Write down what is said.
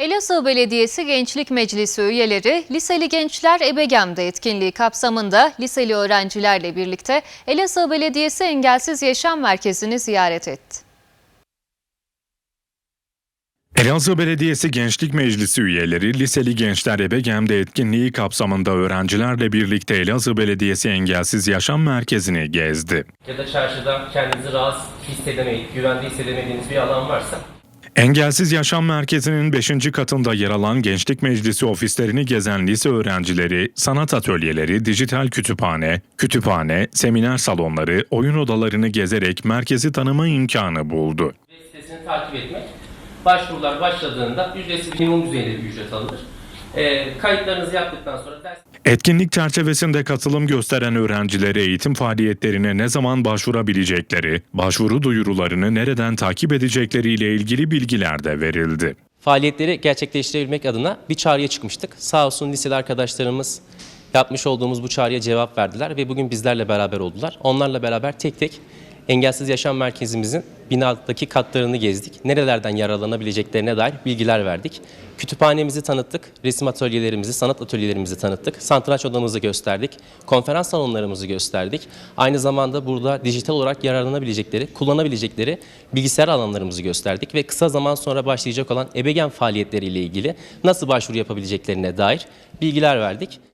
Elazığ Belediyesi Gençlik Meclisi üyeleri Liseli Gençler Ebegem'de etkinliği kapsamında liseli öğrencilerle birlikte Elazığ Belediyesi Engelsiz Yaşam Merkezi'ni ziyaret etti. Elazığ Belediyesi Gençlik Meclisi üyeleri Liseli Gençler Ebegem'de etkinliği kapsamında öğrencilerle birlikte Elazığ Belediyesi Engelsiz Yaşam Merkezi'ni gezdi. ya da çarşıda kendinizi rahat hissedemeyip, güvende hissedemediğiniz bir alan varsa Engelsiz Yaşam Merkezi'nin 5. katında yer alan Gençlik Meclisi ofislerini gezen lise öğrencileri, sanat atölyeleri, dijital kütüphane, kütüphane, seminer salonları, oyun odalarını gezerek merkezi tanıma imkanı buldu. sitesini takip etmek, başvurular başladığında ücretsiz minimum düzeyinde bir ücret alınır. Ee, kayıtlarınızı yaptıktan sonra ders Etkinlik çerçevesinde katılım gösteren öğrencilere eğitim faaliyetlerine ne zaman başvurabilecekleri, başvuru duyurularını nereden takip edecekleriyle ilgili bilgiler de verildi. faaliyetleri gerçekleştirebilmek adına bir çağrıya çıkmıştık. Sağ olsun liseli arkadaşlarımız yapmış olduğumuz bu çağrıya cevap verdiler ve bugün bizlerle beraber oldular. Onlarla beraber tek tek Engelsiz Yaşam Merkezimizin binadaki katlarını gezdik. Nerelerden yararlanabileceklerine dair bilgiler verdik. Kütüphanemizi tanıttık, resim atölyelerimizi, sanat atölyelerimizi tanıttık. Satranç odamızı gösterdik, konferans salonlarımızı gösterdik. Aynı zamanda burada dijital olarak yararlanabilecekleri, kullanabilecekleri bilgisayar alanlarımızı gösterdik ve kısa zaman sonra başlayacak olan ebegen faaliyetleriyle ilgili nasıl başvuru yapabileceklerine dair bilgiler verdik.